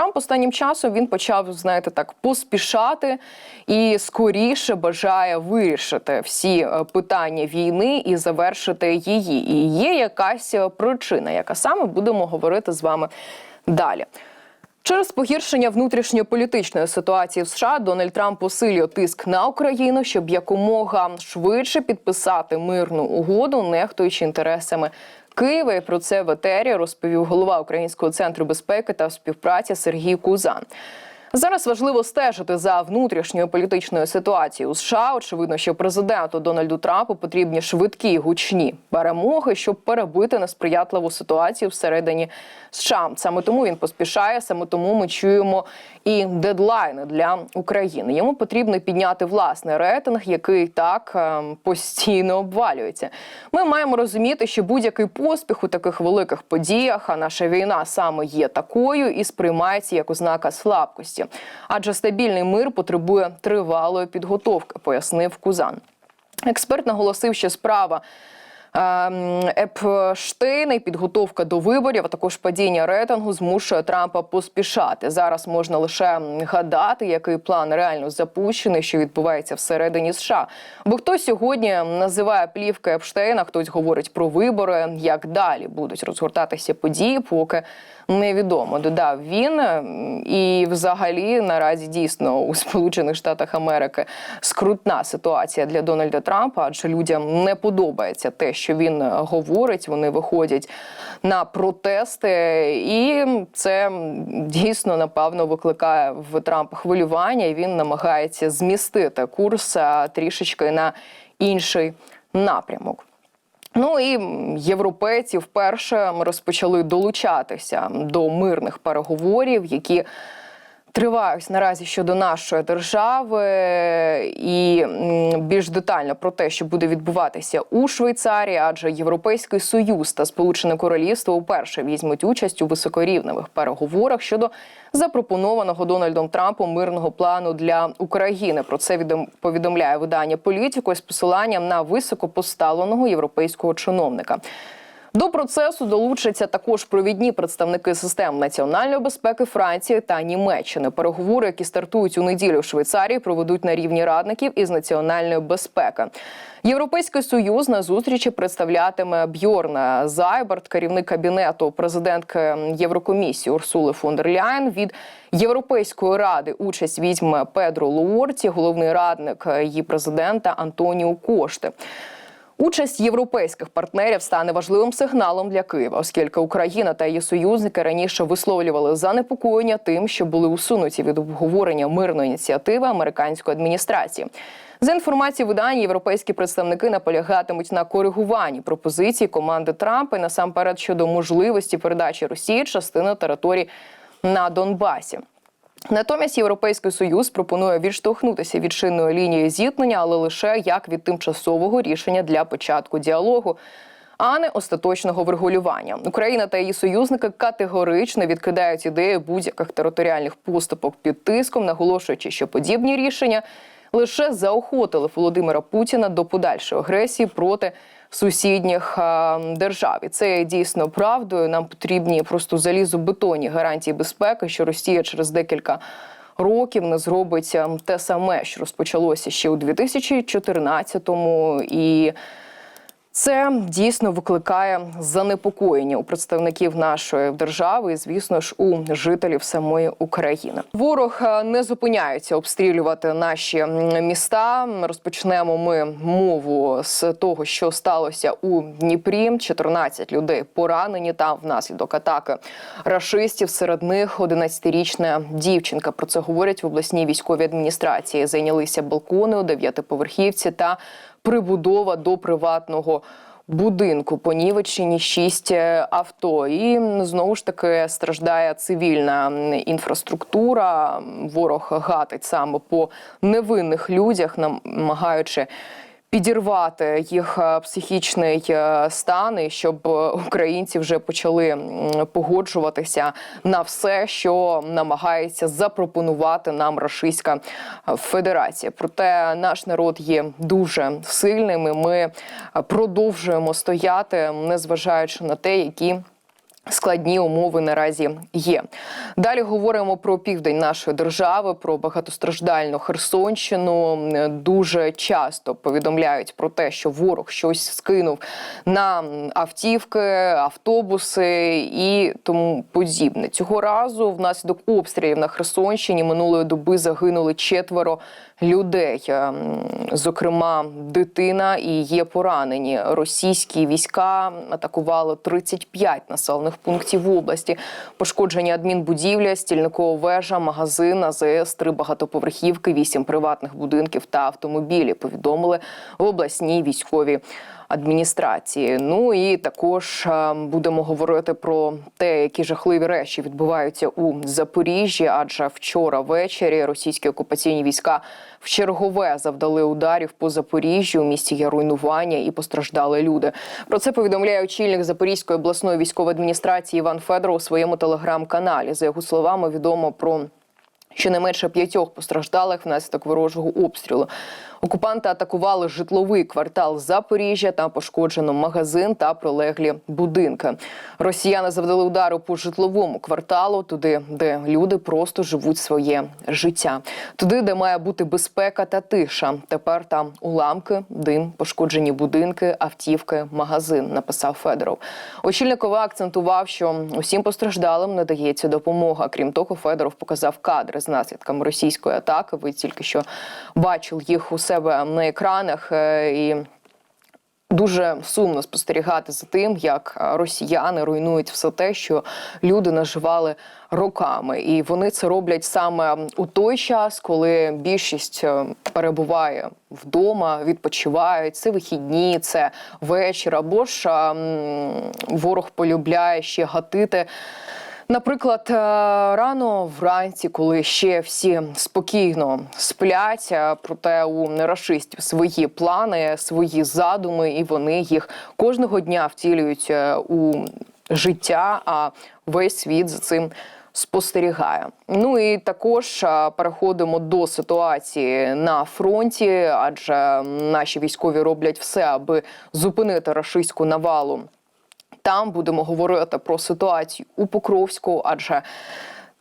Трамп останнім часом він почав, знаєте, так поспішати і скоріше бажає вирішити всі е, питання війни і завершити її. І є якась е, причина, яка саме будемо говорити з вами далі. Через погіршення внутрішньополітичної ситуації в США Дональд Трамп посилює тиск на Україну, щоб якомога швидше підписати мирну угоду, нехтуючи інтересами Києва. І про це в етері розповів голова Українського центру безпеки та співпраці Сергій Кузан. Зараз важливо стежити за внутрішньою політичною ситуацією у США. Очевидно, що президенту Дональду Трампу потрібні швидкі гучні перемоги, щоб перебити несприятливу ситуацію всередині США. Саме тому він поспішає, саме тому ми чуємо і дедлайни для України. Йому потрібно підняти власний рейтинг, який так ем, постійно обвалюється. Ми маємо розуміти, що будь-який поспіх у таких великих подіях, а наша війна саме є такою і сприймається як ознака слабкості. Адже стабільний мир потребує тривалої підготовки, пояснив Кузан. Експерт наголосив, що справа. ем, Епштейна і підготовка до виборів, а також падіння рейтингу змушує Трампа поспішати. Зараз можна лише гадати, який план реально запущений, що відбувається всередині США. Бо хтось сьогодні називає плівки Епштейна, хтось говорить про вибори. Як далі будуть розгортатися події, поки невідомо. Додав він. І, взагалі, наразі дійсно у Сполучених Штатах Америки скрутна ситуація для Дональда Трампа, адже людям не подобається те, що він говорить. Вони виходять на протести, і це дійсно напевно викликає в Трампа хвилювання. і Він намагається змістити курс трішечки на інший напрямок. Ну і європейці вперше розпочали долучатися до мирних переговорів, які тривають наразі щодо нашої держави, і більш детально про те, що буде відбуватися у Швейцарії, адже Європейський Союз та Сполучене Королівство вперше візьмуть участь у високорівневих переговорах щодо запропонованого Дональдом Трампом мирного плану для України. Про це відом- повідомляє видання політико з посиланням на високопоставленого європейського чиновника. До процесу долучаться також провідні представники систем національної безпеки Франції та Німеччини. Переговори, які стартують у неділю в Швейцарії, проведуть на рівні радників із національної безпеки. Європейський союз на зустрічі представлятиме Бьорна Зайберт, керівник кабінету президентки Єврокомісії Урсули фон. Від Європейської ради участь візьме Педро Луорті, головний радник її президента Антоніо Кошти. Участь європейських партнерів стане важливим сигналом для Києва, оскільки Україна та її союзники раніше висловлювали занепокоєння тим, що були усунуті від обговорення мирної ініціативи американської адміністрації. За інформацією видання, європейські представники наполягатимуть на коригуванні пропозицій команди Трампа і насамперед щодо можливості передачі Росії частини територій на Донбасі. Натомість Європейський союз пропонує відштовхнутися від чинної лінії зіткнення, але лише як від тимчасового рішення для початку діалогу. А не остаточного врегулювання. Україна та її союзники категорично відкидають ідею будь-яких територіальних поступок під тиском, наголошуючи, що подібні рішення лише заохотили Володимира Путіна до подальшої агресії проти сусідніх держав. І це є дійсно правдою. Нам потрібні просто залізобетонні гарантії безпеки, що Росія через декілька років не зробить а, те саме, що розпочалося ще у 2014-му. і це дійсно викликає занепокоєння у представників нашої держави, і звісно ж у жителів самої України. Ворог е, не зупиняється обстрілювати наші міста. Розпочнемо ми мову з того, що сталося у Дніпрі. 14 людей поранені там внаслідок атаки рашистів. Серед них 11-річна дівчинка. Про це говорять в обласній військовій адміністрації. Зайнялися балкони у дев'ятиповерхівці та прибудова до приватного будинку. Понівечені шість е, авто. І знову ж таки страждає цивільна інфраструктура. Ворог гатить саме по невинних людях, намагаючи. Підірвати їх е, психічний е, стан, і щоб е, українці вже почали погоджуватися на все, що намагається запропонувати нам Російська Федерація. Проте наш народ є дуже сильним. і Ми продовжуємо стояти, незважаючи на те, які Складні умови наразі є. Далі говоримо про південь нашої держави, про багатостраждальну Херсонщину. Дуже часто повідомляють про те, що ворог щось скинув на автівки, автобуси і тому подібне. Цього разу внаслідок обстрілів на Херсонщині минулої доби загинули четверо людей, Ем, зокрема дитина, і є поранені. Російські війська атакували 35 населених пунктів в області. Пошкоджені адмінбудівля, стільникова вежа, магазин, АЗС, три багатоповерхівки, вісім приватних будинків та автомобілі. Повідомили в обласній військовій адміністрації. Ну і також е, будемо говорити про те, які жахливі речі відбуваються у Запоріжжі, адже вчора ввечері російські окупаційні війська в чергове завдали ударів по Запоріжжю. У місті є руйнування і постраждали люди. Про це повідомляє очільник Запорізької обласної військової адміністрації Іван Федоров у своєму телеграм-каналі. За його словами, відомо про. Щонайменше п'ятьох постраждалих внаслідок ворожого обстрілу. Окупанти атакували житловий квартал Запоріжжя та пошкоджено магазин та прилеглі будинки. Росіяни завдали удару по житловому кварталу, туди, де люди просто живуть своє життя, туди, де має бути безпека та тиша. Тепер там уламки, дим, пошкоджені будинки, автівки, магазин. Написав Федоров. Очільник ОВА акцентував, що усім постраждалим надається допомога. Крім того, Федоров показав кадри з наслідками російської атаки. Ви тільки що бачили їх у себе на екранах е, і. Дуже сумно спостерігати за тим, як росіяни руйнують все те, що люди наживали роками, і вони це роблять саме у той час, коли більшість е, перебуває вдома, відпочивають. Це вихідні, це вечір. Або ж ворог полюбляє ще гатити. Наприклад, е, рано вранці, коли ще всі спокійно сплять, е, проте у рашистів свої плани, свої задуми, і вони їх кожного дня втілюють е, у життя. А весь світ за цим спостерігає. Ну і також переходимо до ситуації на фронті, адже наші військові роблять все, аби зупинити рашистську навалу. Там будемо говорити про ситуацію у Покровську, адже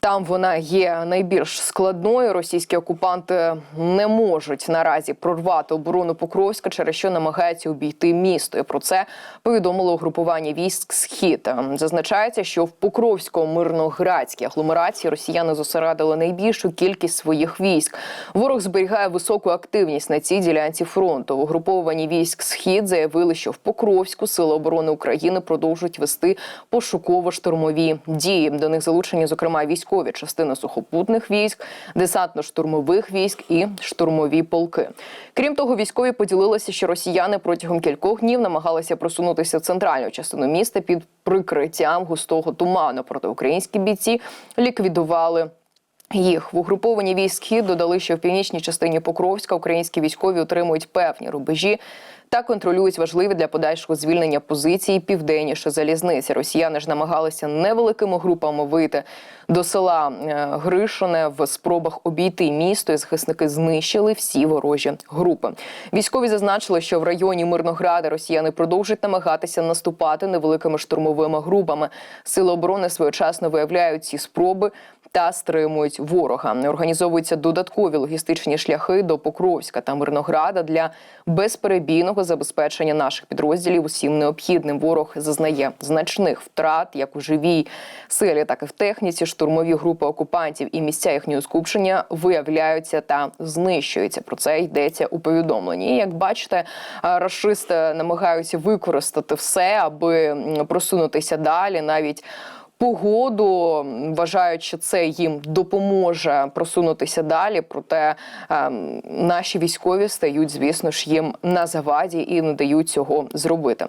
там вона є найбільш складною. Російські окупанти не можуть наразі прорвати оборону Покровська, через що намагаються обійти місто. І про це повідомило угрупування військ Схід. Зазначається, що в Покровсько-мирноградській агломерації росіяни зосередили найбільшу кількість своїх військ. Ворог зберігає високу активність на цій ділянці фронту. В угрупованні військ Схід заявили, що в Покровську сили оборони України продовжують вести пошуково-штурмові дії. До них залучені, зокрема, військові частини сухопутних військ, десантно-штурмових військ і штурмові полки. Крім того, військові поділилися, що росіяни протягом кількох днів намагалися просунутися в центральну частину міста під прикриттям густого туману. Проте українські бійці ліквідували. Їх в угруповані військ додали, що в північній частині Покровська українські військові отримують певні рубежі та контролюють важливі для подальшого звільнення позиції південніше залізниці. Росіяни ж намагалися невеликими групами вийти до села е, Гришине в спробах обійти місто. і Захисники знищили всі ворожі групи. Військові зазначили, що в районі Мирнограда росіяни продовжують намагатися наступати невеликими штурмовими групами. Сили оборони своєчасно виявляють ці спроби. Та стримують ворога. Організовуються додаткові логістичні шляхи до Покровська та Мирнограда для безперебійного забезпечення наших підрозділів. Усім необхідним ворог зазнає значних втрат, як у живій силі, так і в техніці. Штурмові групи окупантів і місця їхнього скупчення виявляються та знищуються. Про це йдеться у повідомленні. І, Як бачите, рашисти намагаються використати все, аби просунутися далі, навіть погоду, вважають, що це їм допоможе просунутися далі. Проте ем, наші військові стають, звісно ж, їм на заваді і не дають цього зробити.